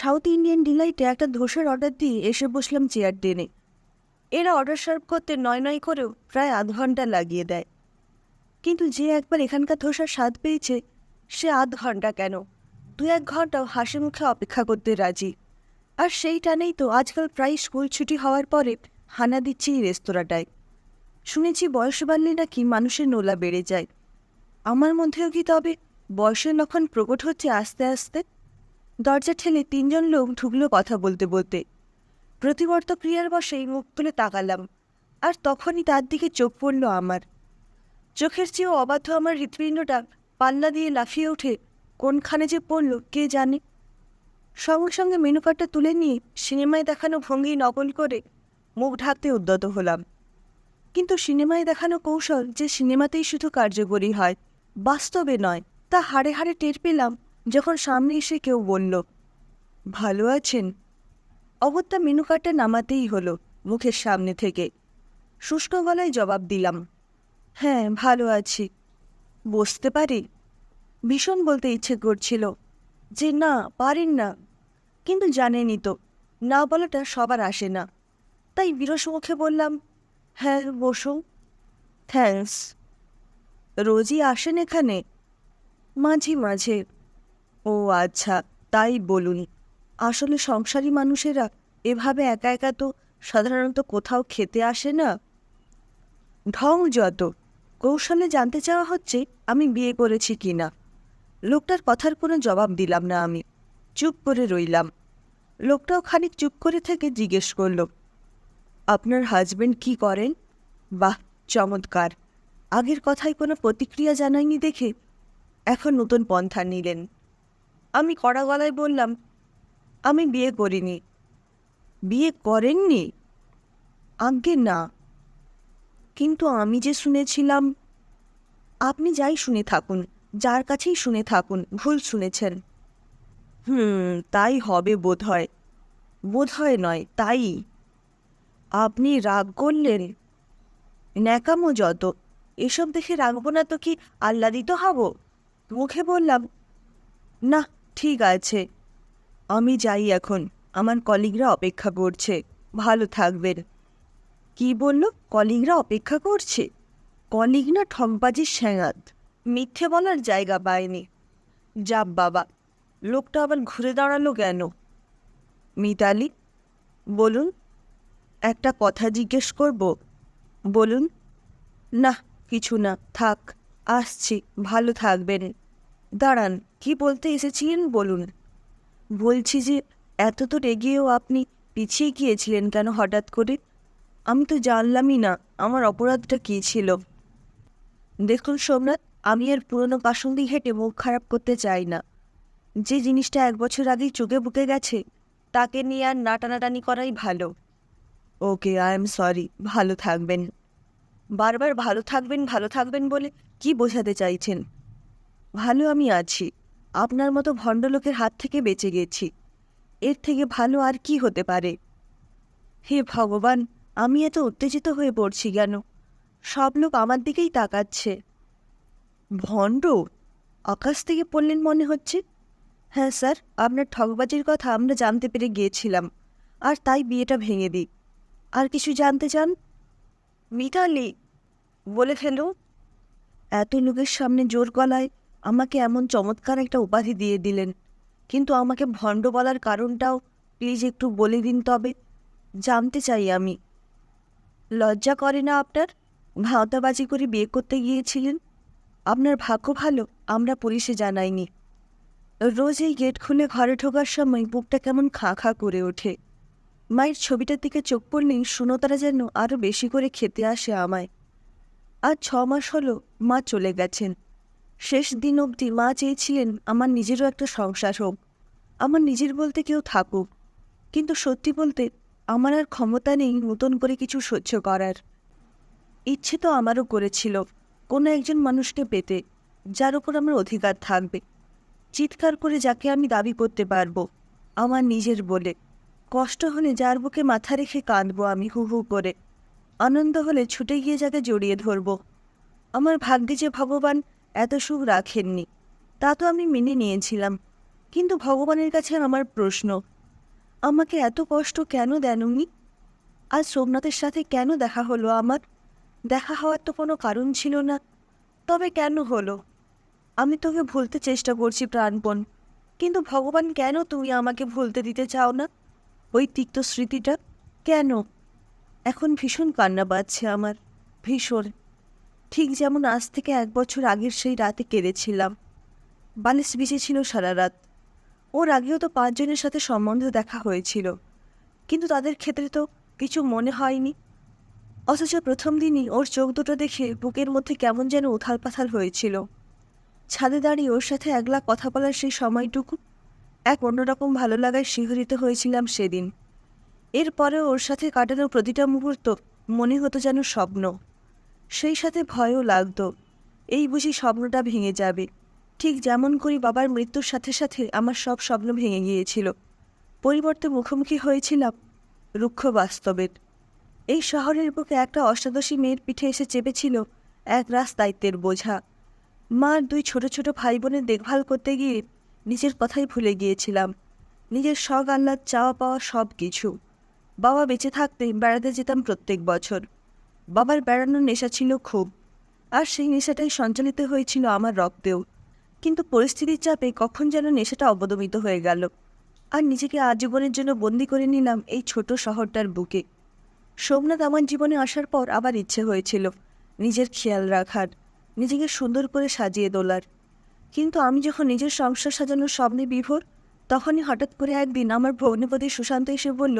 South Indian ডিলাইটে একটা ধোসার order দিয়ে এসে বসলাম চেয়ার টেনে। এরা অর্ডার সার্ভ করতে নয় নয় করেও প্রায় আধ ঘণ্টা লাগিয়ে দেয়। কিন্তু যে একবার এখানকার ধোসার স্বাদ পেয়েছে, সে আধ ঘণ্টা কেন? দু এক ঘন্টাও হাসি মুখে অপেক্ষা করতে রাজি। আর সেই টানেই তো আজকাল প্রায় স্কুল ছুটি হওয়ার পরে হানা দিচ্ছে এই রেস্তোরাঁটায়। শুনেছি বয়স বাড়লে নাকি মানুষের নোলা বেড়ে যায়। আমার মধ্যেও কি তবে বয়সের লক্ষণ প্রকট হচ্ছে আস্তে আস্তে? দরজা ঠেলে তিনজন লোক ঢুকলো কথা বলতে বলতে। প্রতিবর্ত ক্রিয়ার বসেই মুখ তুলে তাকালাম, আর তখনই তার দিকে চোখ পড়ল আমার। চোখের চেয়েও অবাধ্য আমার হৃৎপিণ্ডটা পাল্লা দিয়ে লাফিয়ে উঠে কোনখানে যে পড়ল, কে জানে? সঙ্গে সঙ্গে মেনু কার্ডটা তুলে নিয়ে সিনেমায় দেখানো ভঙ্গি নকল করে মুখ ঢাকতে উদ্যত হলাম। কিন্তু সিনেমায় দেখানো কৌশল যে সিনেমাতেই শুধু কার্যকরী হয়, বাস্তবে নয়, তা হাড়ে হাড়ে টের পেলাম যখন সামনে এসে কেউ বলল, ভালো আছেন? অগত্যা মেনু কার্ডটা নামাতেই হলো মুখের সামনে থেকে। শুষ্ক গলায় জবাব দিলাম হ্যাঁ ভালো আছি। বসতে পারি? ভীষণ বলতে ইচ্ছে করছিল যে, না, পারেন না। কিন্তু জানেনই তো, না বলাটা সবার আসে না। তাই বিরস মুখে বললাম হ্যাঁ বসুন। থ্যাঙ্কস। রোজই আসেন এখানে? মাঝে মাঝে। ও আচ্ছা তাই বলুন। আসলে সংসারী মানুষেরা এভাবে একা একা তো সাধারণত কোথাও খেতে আসে না। ঢং যত, কৌশলে জানতে চাওয়া হচ্ছে আমি বিয়ে করেছি কি না। লোকটার কথার কোনো জবাব দিলাম না আমি, চুপ করে রইলাম। লোকটাও খানিক চুপ করে থেকে জিজ্ঞেস করল, আপনার হাজবেন্ড কি করেন? বাহ, চমৎকার। আগের কথায় কোনো প্রতিক্রিয়া জানায়নি দেখে এখন নতুন পন্থা নিলেন। আমি কড়া গলায় বললাম, আমি বিয়ে করিনি। বিয়ে করেননি? আজ্ঞে, না। কিন্তু আমি যে শুনেছিলাম, আপনি যাই শুনে থাকুন, যার কাছেই শুনে থাকুন, ভুল শুনেছেন। হুম, তাই হবে বোধ হয়। বোধ হয় নয়, তাই। আপনি রাগ করলেন? ন্যাকামো যত, এসব দেখে রাখব না তো কি আহ্লাদিত হব? মুখে বললাম, না ঠিক আছে। আমি যাই এখন। আমার কলিগরা অপেক্ষা করছে। ভালো থাকবেন। কি বলল? কলিগরা অপেক্ষা করছে? কলিগ না ঠকবাজির স্যাঙাত। মিথ্যে বলার জায়গা পায়নি। যাব বাবা, লোকটা আবার ঘুরে দাঁড়াল কেন? মিতালি, বলুন, একটা কথা জিজ্ঞেস করব। বলুন। না, কিছু না। থাক, আসছি। ভালো থাকবেন। দাঁড়ান। কি বলতে এসেছিলেন বলুন? বলছি যে এত তো রেগেও আপনি পিছিয়ে গিয়েছিলেন কেন হঠাৎ করে? আমি তো জানলামই না, আমার অপরাধটা কী ছিল? দেখুন সোমনাথ, আমি আর পুরনো কাসন্দি হেঁটে মুখ খারাপ করতে চাই না। যে জিনিসটা এক বছর আগেই চোখে বুকে গেছে, তাকে নিয়ে আর নাটানাটানি করাই ভালো। ওকে, আই এম সরি, ভালো থাকবেন। বারবার ভালো থাকবেন ভালো থাকবেন বলে কি বোঝাতে চাইছেন? ভালো আমি আছি। আপনার মতো ভণ্ডলোকের হাত থেকে বেঁচে গেছি। এর থেকে ভালো আর কি হতে পারে? হে ভগবান, আমি এত উত্তেজিত হয়ে পড়ছি কেন? সব লোক আমার দিকেই তাকাচ্ছে। ভণ্ড, আকাশ থেকে পড়লেন মনে হচ্ছে? হ্যাঁ স্যার, আপনার ঠকবাজির কথা আমরা জানতে পেরে গিয়েছিলাম, আর তাই বিয়েটা ভেঙে দিই। আর কিছু জানতে চান? মিতালি, বলে ফেলো এত লোকের সামনে জোর গলায় আমাকে এমন চমৎকার একটা উপাধি দিয়ে দিলেন। কিন্তু আমাকে ভণ্ড বলার কারণটাও প্লিজ একটু বলে দিন তবে। জানতে চাই আমি। লজ্জা করে না আপনার? ভাওতাবাজি করে বিয়ে করতে গিয়েছিলেন? আপনার ভাগ্য ভালো, আমরা পুলিশে জানাইনি। রোজ এই গেট খুলে ঘরে ঢোকার সময় বুকটা কেমন খাঁ খাঁ করে ওঠে। মায়ের ছবিটার দিকে চোখ পড়লেই সুনতারা যেন আরও বেশি করে খেতে আসে আমায়। আর ছ মাস হলো মা চলে গেছেন। শেষ দিন অবধি মা চেয়েছিলেন আমার নিজেরও একটা সংসার হোক, আমার নিজের বলতে কেউ থাকুক। কিন্তু সত্যি বলতে আমার আর ক্ষমতা নেই নতুন করে কিছু সহ্য করার। ইচ্ছে তো আমারও করেছিল কোনো একজন মানুষকে পেতে, যার উপর আমার অধিকার থাকবে। চিৎকার করে যাকে আমি দাবি করতে পারব, আমার নিজের বলে। কষ্ট হলে যার বুকে মাথা রেখে কাঁদবো আমি হু হু করে। আনন্দ হলে ছুটে গিয়ে যাকে জড়িয়ে ধরব। আমার ভাগ্যে যে ভগবান এত সুখ রাখেননি। তা তো আমি মেনে নিয়েছিলাম। কিন্তু ভগবানের কাছে আমার প্রশ্ন, আমাকে এত কষ্ট কেন দেন উনি আজ সোমনাথের সাথে কেন দেখা হলো আমার? দেখা হওয়ার তো কোনো কারণ ছিল না। তবে কেন হলো? আমি তোকে ভুলতে চেষ্টা করছি প্রাণপণ। কিন্তু ভগবান, কেন তুমি আমাকে ভুলতে দিতে চাও না? ওই তিক্ত স্মৃতিটা, কেন? এখন ভীষণ কান্না পাচ্ছে আমার, ভীষণ। ঠিক যেমন আজ থেকে এক বছর আগের সেই রাতে কেঁদেছিলাম। বালিশ ছিল সারা রাত। ওর আগেও তো পাঁচজনের সাথে সম্বন্ধ দেখা হয়েছিল। কিন্তু তাদের ক্ষেত্রে তো কিছু মনে হয়নি। অথচ প্রথম দিনই ওর চোখ দুটো দেখে বুকের মধ্যে কেমন যেন উথাল পাথাল হয়েছিল। ছাদে দাঁড়িয়ে ওর সাথে একলা কথা বলার সেই সময়টুকু এক অন্যরকম ভালো লাগায় শিহরিত হয়েছিলাম সেদিন। এরপরে ওর সাথে কাটানো প্রতিটা মুহূর্ত মনে হতো যেন স্বপ্ন। সেই সাথে ভয়ও লাগতো। এই বুঝি স্বপ্নটা ভেঙে যাবে। ঠিক যেমন করি বাবার মৃত্যুর সাথে সাথে আমার সব স্বপ্ন ভেঙে গিয়েছিল। পরিবর্তে মুখোমুখি হয়েছিলাম রুক্ষ বাস্তবের। এই শহরের বুকে একটা অষ্টাদশী মেয়ের পিঠে এসে চেপেছিল এক রাস দায়িত্বের বোঝা। মার দুই ছোট ছোট ভাই বোনের দেখভাল করতে গিয়ে নিজের কথাই ভুলে গিয়েছিলাম। নিজের শখ আহ্লাদ চাওয়া পাওয়া সব কিছু বাবা বেঁচে থাকতে বেড়াতে যেতাম প্রত্যেক বছর। বাবার বেড়ানোর নেশা ছিল খুব, আর সেই নেশাটাই সঞ্চালিত হয়েছিল আমার রক্তেও। কিন্তু পরিস্থিতির চাপে কখন যেন নেশাটা অবদমিত হয়ে গেল, আর নিজেকে আজীবনের জন্য বন্দি করে নিলাম এই ছোট শহরটার বুকে। সোমনাথ আমার জীবনে আসার পর আবার ইচ্ছে হয়েছিল নিজের খেয়াল রাখার, নিজেকে সুন্দর করে সাজিয়ে তোলার। কিন্তু আমি যখন নিজের সংসার সাজানোর স্বপ্নে বিভোর, তখনই হঠাৎ করে একদিন আমার ভগ্নিপতি সুশান্ত এসে বলল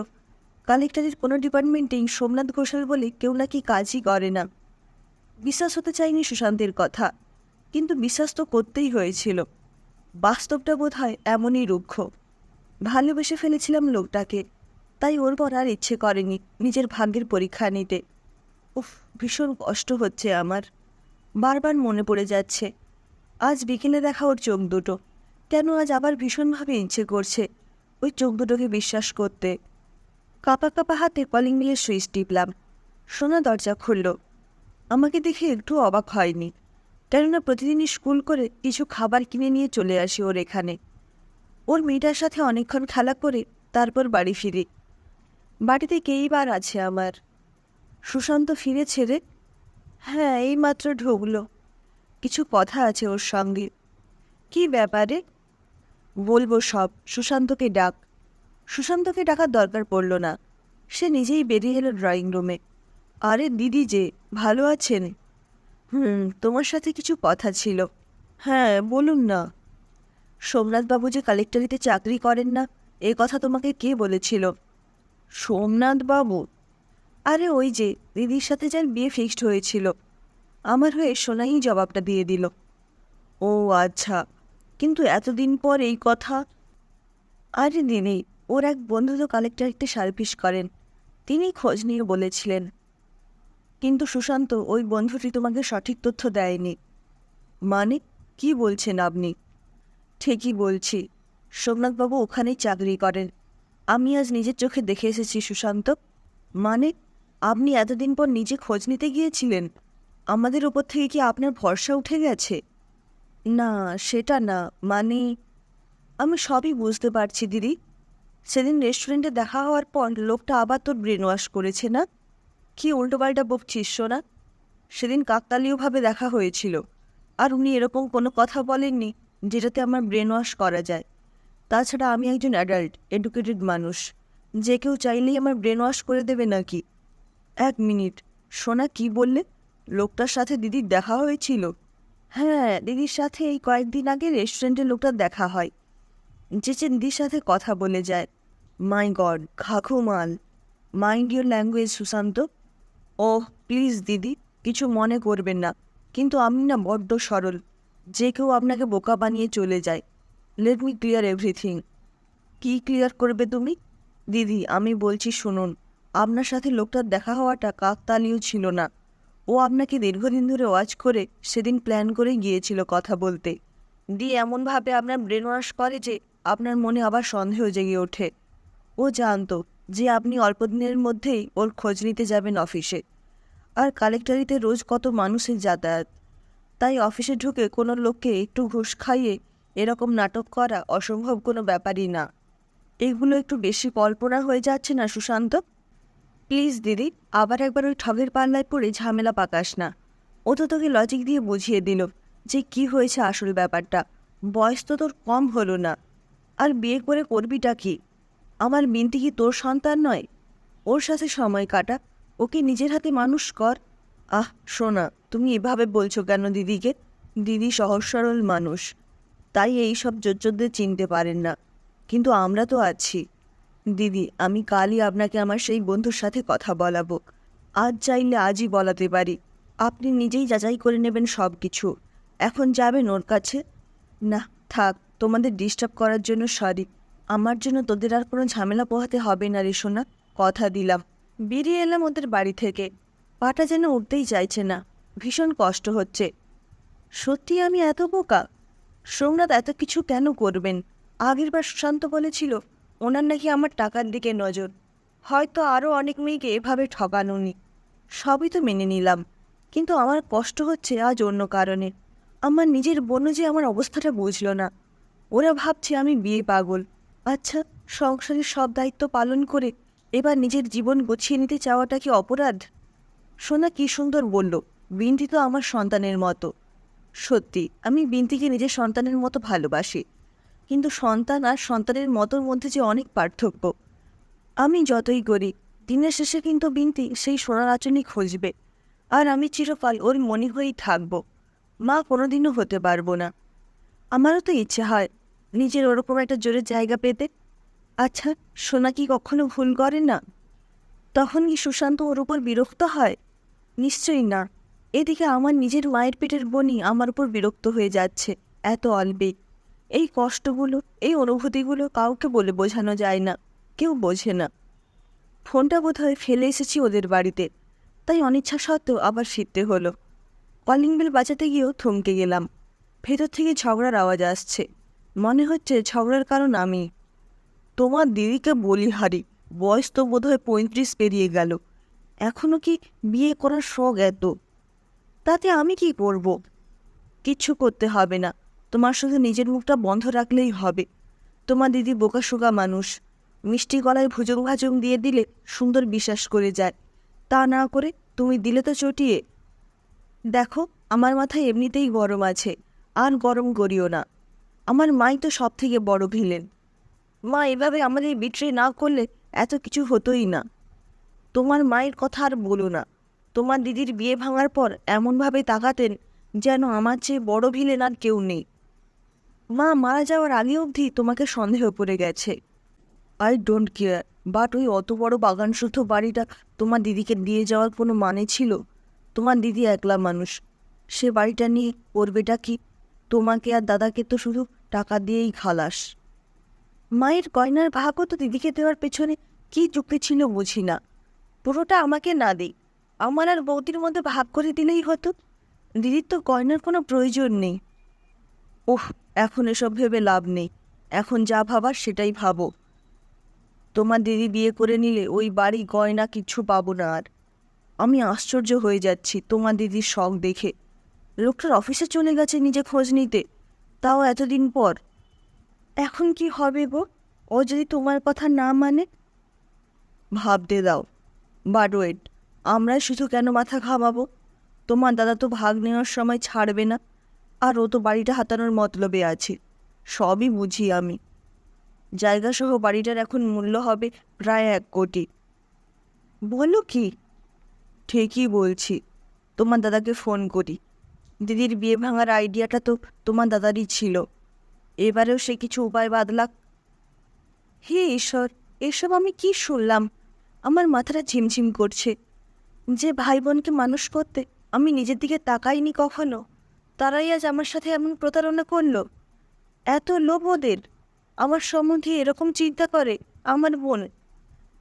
কালেক্টরের কোনো ডিপার্টমেন্টেই সোমনাথ ঘোষাল বলে কেউ নাকি কাজই করে না। বিশ্বাস হতে চায়নি সুশান্তের কথা, কিন্তু বিশ্বাস তো করতেই হয়েছিল। বাস্তবটা বোধ হয় এমনই রুক্ষ। ভালোবেসে ফেলেছিলাম লোকটাকে, তাই ওর পর আর ইচ্ছে করেনি নিজের ভাগ্যের পরীক্ষা নিতে। উফ, ভীষণ কষ্ট হচ্ছে আমার। বারবার মনে পড়ে যাচ্ছে, আজ বিকেলে দেখা ওর চোখ দুটো। কেন আজ আবার ভীষণভাবে ইচ্ছে করছে ওই চোখ দুটোকে বিশ্বাস করতে? কাপা কাপা হাতে কলিং বেলের সুইচ টিপলাম। সোনা দরজা খুলল। আমাকে দেখে একটু অবাক হয়নি। কেননা প্রতিদিনই স্কুল করে কিছু খাবার কিনে নিয়ে চলে আসি ওর এখানে। ওর মেয়েটার সাথে অনেকক্ষণ খেলা করে তারপর বাড়ি ফিরি। বাড়িতে কেই বার আছে আমার? সুশান্ত ফিরে ছেড়ে হ্যাঁ এইমাত্র ঢুকলো। কিছু কথা আছে ওর সঙ্গে। কি ব্যাপারে? বলব সব, সুশান্তকে ডাক। সুশান্তকে ডাকার দরকার পড়ল না। সে নিজেই বেরিয়ে এলো ড্রয়িং রুমে আরে দিদি যে, ভালো আছেন? হুম, তোমার সাথে কিছু কথা ছিল। হ্যাঁ বলুন না। সোমনাথবাবু যে কালেক্টরিতে চাকরি করেন না, এ কথা তোমাকে কে বলেছিল? সোমনাথবাবু? আরে ওই যে, দিদির সাথে যার বিয়ে ফিক্সড হয়েছিল। আমার হয়ে সোনাই জবাবটা দিয়ে দিল। ও আচ্ছা কিন্তু এতদিন পর এই কথা? আরে দিদি ওর এক বন্ধু তো কালেক্টরিতে সার্ভিস করেন। তিনি খোঁজ নিয়ে বলেছিলেন, কিন্তু সুশান্ত, ওই বন্ধুটি তোমাকে সঠিক তথ্য দেয়নি। মানে? কি বলছেন আপনি? ঠিকই বলছি। সোমনাথবাবু ওখানেই চাকরি করেন। আমি আজ নিজের চোখে দেখে এসেছি, সুশান্ত। মানে? আপনি এতদিন পর নিজে খোঁজ নিতে গিয়েছিলেন? আমাদের ওপর থেকে কি আপনার ভরসা উঠে গেছে? না, সেটা না। মানে? আমি সবই বুঝতে পারছি, দিদি। সেদিন রেস্টুরেন্টে দেখা হওয়ার পর লোকটা আবার তোর ব্রেন ওয়াশ করেছে না? কি উল্টোপাল্টা বকছিস শোনা সেদিন কাকতালীয়ভাবে দেখা হয়েছিল। আর উনি এরকম কোনো কথা বলেননি যেটাতে আমার ব্রেন ওয়াশ করা যায়। তাছাড়া আমি একজন অ্যাডাল্ট এডুকেটেড মানুষ। যে কেউ চাইলেই আমার ব্রেন ওয়াশ করে দেবে নাকি? এক মিনিট, সোনা কি বললে? লোকটার সাথে দিদির দেখা হয়েছিল? হ্যাঁ দিদির সাথে এই কয়েকদিন আগে রেস্টুরেন্টে লোকটার দেখা হয়। দিদির সাথে কথা বলে যায় my god খাখুমাল mind your language Sushant. Oh please দিদি, কিছু মনে করবেন না, কিন্তু আমি না বড্ড সরল, যে কেউ আপনাকে বোকা বানিয়ে চলে যায়। লেট মি ক্লিয়ার এভরিথিং কী ক্লিয়ার করবে তুমি? দিদি, আমি বলছি শুনুন, আপনার সাথে লোকটার দেখা হওয়াটা কাকতালীয় ছিল না। ও আপনাকে দীর্ঘদিন ধরে ওয়াচ করে সেদিন প্ল্যান করে গিয়েছিল কথা বলতে। দিয়ে এমনভাবে আপনার ব্রেন ওয়াশ করে যে আপনার মনে আবার সন্দেহ জেগে ওঠে। ও জানতো যে আপনি অল্প দিনের মধ্যেই ওর খোঁজ নিতে যাবেন অফিসে। আর কালেক্টরিতে রোজ কত মানুষের যাতায়াত। তাই অফিসে ঢুকে কোনো লোককে একটু ঘুষ খাইয়ে এরকম নাটক করা অসম্ভব কোনো ব্যাপারই না। এগুলো একটু বেশি কল্পনা হয়ে যাচ্ছে না, সুশান্ত? প্লিজ দিদি, আবার একবার ওই ঠগের পাল্লায় পড়ে ঝামেলা পাকাস না। ও তো তোকে লজিক দিয়ে বুঝিয়ে দিল যে কি হয়েছে আসল ব্যাপারটা। বয়স তো তোর কম হলো না। আর বিয়ে করে করবিটা কি? আমার মিনতি কি তোর সন্তান নয়? ওর সাথে সময় কাটা, ওকে নিজের হাতে মানুষ কর। আহ শোনা তুমি এভাবে বলছো কেন দিদিকে? দিদি সহজ সরল মানুষ। তাই এই সব যোজ্যদের চিনতে পারেন না। কিন্তু আমরা তো আছি। দিদি, আমি কালই আপনাকে আমার সেই বন্ধুর সাথে কথা বলাবো। আজ চাইলে আজই বলাতে পারি। আপনি নিজেই যাচাই করে নেবেন সব কিছু এখন যাবেন ওর কাছে? না, থাক। তোমাদের ডিস্টার্ব করার জন্য সরি আমার জন্য তোদের আর কোনো ঝামেলা পোহাতে হবে না রে সোনা, কথা দিলাম। বেরিয়ে এলাম ওদের বাড়ি থেকে। পাটা যেন উঠতেই চাইছে না, ভীষণ কষ্ট হচ্ছে। সত্যি আমি এত বোকা? সোমনাথ এত কিছু কেন করবেন? আগেরবার সুশান্ত বলেছিল, ওনার নাকি আমার টাকার দিকে নজর। হয়তো আরও অনেক মেয়েকে এভাবে ঠকানোনি সবই তো মেনে নিলাম। কিন্তু আমার কষ্ট হচ্ছে আজ অন্য কারণে। আমার নিজের বোনও যে আমার অবস্থাটা বুঝলো না। ওরা ভাবছে আমি বিয়ে পাগল। আচ্ছা সংসারের সব দায়িত্ব পালন করে এবার নিজের জীবন গুছিয়ে নিতে চাওয়াটা কি অপরাধ? সোনা কি সুন্দর বলল, বিন্তি তো আমার সন্তানের মতো। সত্যি, আমি বিন্তিকে নিজের সন্তানের মতো ভালোবাসি। কিন্তু সন্তান আর সন্তানের মতোর মধ্যে যে অনেক পার্থক্য। আমি যতই করি দিনের শেষে কিন্তু বিন্তি সেই সোনার আচরণই খুঁজবে। আর আমি চিরকাল ওর মনে হয়েই থাকব। মা কোনোদিনও হতে পারব না। আমারও তো ইচ্ছে হয় নিজের ওরকম একটা জোরের জায়গা পেতে? আচ্ছা সোনা কি কখনো ভুল করে না? তখন কি সুশান্ত ওর উপর বিরক্ত হয়? নিশ্চয়ই না। এদিকে আমার নিজের মায়ের পেটের বনি আমার উপর বিরক্ত হয়ে যাচ্ছে, এত অল্পে এই কষ্টগুলো, এই অনুভূতিগুলো কাউকে বলে বোঝানো যায় না, কেউ বোঝে না। ফোনটা বোধহয় ফেলে এসেছি ওদের বাড়িতে, তাই অনিচ্ছা সত্ত্বেও আবার ফিরতে হলো। কলিং বেল বাঁচাতে গিয়েও থমকে গেলাম। ভেতর থেকে ঝগড়ার আওয়াজ আসছে। মনে হচ্ছে ঝগড়ার কারণ আমি। তোমার দিদিকে বলি, হারি, বয়স তো বোধহয় পঁয়ত্রিশ পেরিয়ে গেল। এখনও কি বিয়ে করার শখ এত? তাতে আমি কি করব? কিচ্ছু করতে হবে না। তোমার শুধু নিজের মুখটা বন্ধ রাখলেই হবে। তোমার দিদি বোকাশোকা মানুষ। মিষ্টি গলায় ভুজং ভাজং দিয়ে দিলে সুন্দর বিশ্বাস করে যায়। তা না করে তুমি দিলে তো চটিয়ে। দেখো, আমার মাথায় এমনিতেই গরম আছে। আর গরম করিও না। আমার মাই তো সব থেকে বড় ভিলেন। মা এভাবে আমাদের বিট্রে না করলে এত কিছু হতোই না। তোমার মায়ের কথা আর বলো না। তোমার দিদির বিয়ে ভাঙার পর এমনভাবে তাকাতেন যেন আমার চেয়ে বড় ভিলেন আর কেউ নেই। মা মারা যাওয়ার আগে অবধি তোমাকে সন্দেহ পড়ে গেছে। আই ডোন্ট কেয়ার বাট ওই অত বড় বাগান শুদ্ধ বাড়িটা তোমার দিদিকে দিয়ে যাওয়ার কোনো মানে ছিল? তোমার দিদি একলা মানুষ। সে বাড়িটা নিয়ে করবেটা কি? তোমাকে আর দাদাকে তো শুধু টাকা দিয়েই খালাস। মায়ের গয়নার ভাগও তো দিদিকে দেওয়ার পেছনে কী যুক্তি ছিল বুঝি না। পুরোটা আমাকে না দিই আমার আর বৌদির মধ্যে ভাগ করে দিলেই হতো। দিদির তো গয়নার কোনো প্রয়োজন নেই। ওহ এখন এসব ভেবে লাভ নেই, এখন যা ভাবার সেটাই ভাবো। তোমার দিদি বিয়ে করে নিলে ওই বাড়ি গয়না কিচ্ছু পাবো না আর। আমি আশ্চর্য হয়ে যাচ্ছি তোমার দিদির শখ দেখে। লোকটার অফিসে চলে গেছে নিজে খোঁজ নিতে। তাও এতদিন পর। এখন কি হবে গো? ও যদি তোমার কথা না মানে? ভাবতে দাও। বাট ওয়েট আমরাই শুধু কেন মাথা ঘামাবো? তোমার দাদা তো ভাগ নেওয়ার সময় ছাড়বে না। আর ও তো বাড়িটা হাতানোর মতলবে আছে। সবই বুঝি আমি। জায়গাসহ বাড়িটার এখন মূল্য হবে প্রায় এক কোটি। বলো কি? ঠিকই বলছি। তোমার দাদাকে ফোন করি। দিদির বিয়ে ভাঙার আইডিয়াটা তো তোমার দাদারই ছিল। এবারেও সে কিছু উপায় বাদলাক। হে ঈশ্বর, এসব আমি কি শুনলাম? আমার মাথাটা ঝিমঝিম করছে। যে ভাই বোনকে মানুষ করতে আমি নিজের দিকে তাকাইনি কখনো, তারাই আজ আমার সাথে এমন প্রতারণা করল। এত লোভ ওদের। আমার সম্বন্ধে এরকম চিন্তা করে আমার বোন।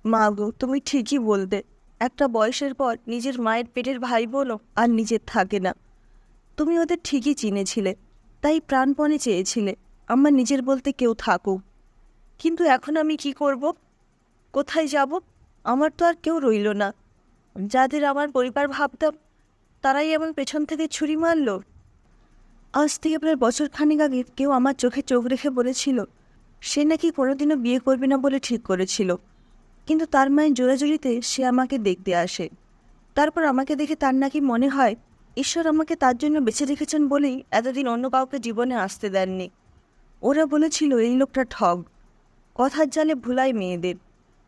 মা গো, তুমি ঠিকই বলতে একটা বয়সের পর নিজের মায়ের পেটের ভাই বোনও আর নিজের থাকে না। তুমি ওদের ঠিকই চিনেছিলে, তাই প্রাণপণে চেয়েছিলে, আমার নিজের বলতে কেউ থাকুক। কিন্তু এখন আমি কি করব? কোথায় যাব? আমার তো আর কেউ রইল না। যাদের আমার পরিবার ভাবতাম, তারাই আমার পেছন থেকে ছুরি মারল। আজ থেকে প্রায় বছর খানেক আগে কেউ আমার চোখে চোখ রেখে বলেছিল, সে নাকি কোনোদিনও বিয়ে করবে না বলে ঠিক করেছিল। কিন্তু তার মায়ের জোরাজুরিতে সে আমাকে দেখতে আসে। তারপর আমাকে দেখে তার নাকি মনে হয় ঈশ্বর আমাকে তার জন্য বেছে রেখেছেন বলেই এতদিন অন্য কাউকে জীবনে আসতে দেননি। ওরা বলেছিল, এই লোকটা ঠগ। কথার জালে ভুলাই মেয়েদের।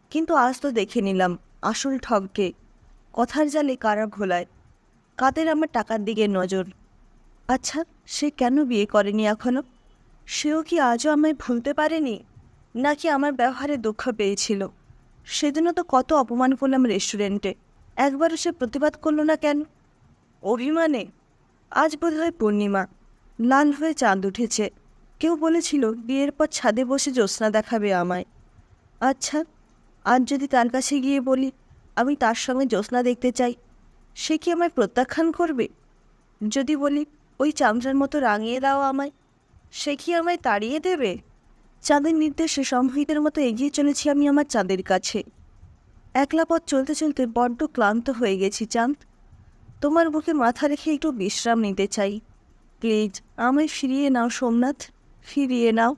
কিন্তু আজ তো দেখে নিলাম, আসল ঠগকে। কথার জালে কারা ভোলায়? কাদের আমার টাকার দিকে নজর? আচ্ছা সে কেন বিয়ে করেনি এখনও? সেও কি আজও আমায় ভুলতে পারেনি? নাকি আমার ব্যবহারে দুঃখ পেয়েছিল? সেদিনও তো কত অপমান করলাম রেস্টুরেন্টে। একবারও সে প্রতিবাদ করল না কেন? অভিমানে। আজ বোধহয় পূর্ণিমা। লাল হয়ে চাঁদ উঠেছে। কেউ বলেছিল, বিয়ের পর ছাদে বসে জ্যোৎস্না দেখাবে আমায়। আচ্ছা আজ যদি তার কাছে গিয়ে বলি, আমি তার সঙ্গে জ্যোৎস্না দেখতে চাই, সে কি আমায় প্রত্যাখ্যান করবে? যদি বলি, ওই চামড়ার মতো রাঙিয়ে দাও আমায়, সে কি আমায় তাড়িয়ে দেবে? চাঁদের নির্দেশে সম্হিতের মতো এগিয়ে চলেছি আমি আমার চাঁদের কাছে। একলা পথ চলতে চলতে বড্ড ক্লান্ত হয়ে গেছি, চাঁদ। তোমার বুকে মাথা রেখে একটু বিশ্রাম নিতে চাই। প্লিজ, আমায় ফিরিয়ে নাও সোমনাথ, ফিরিয়ে নাও।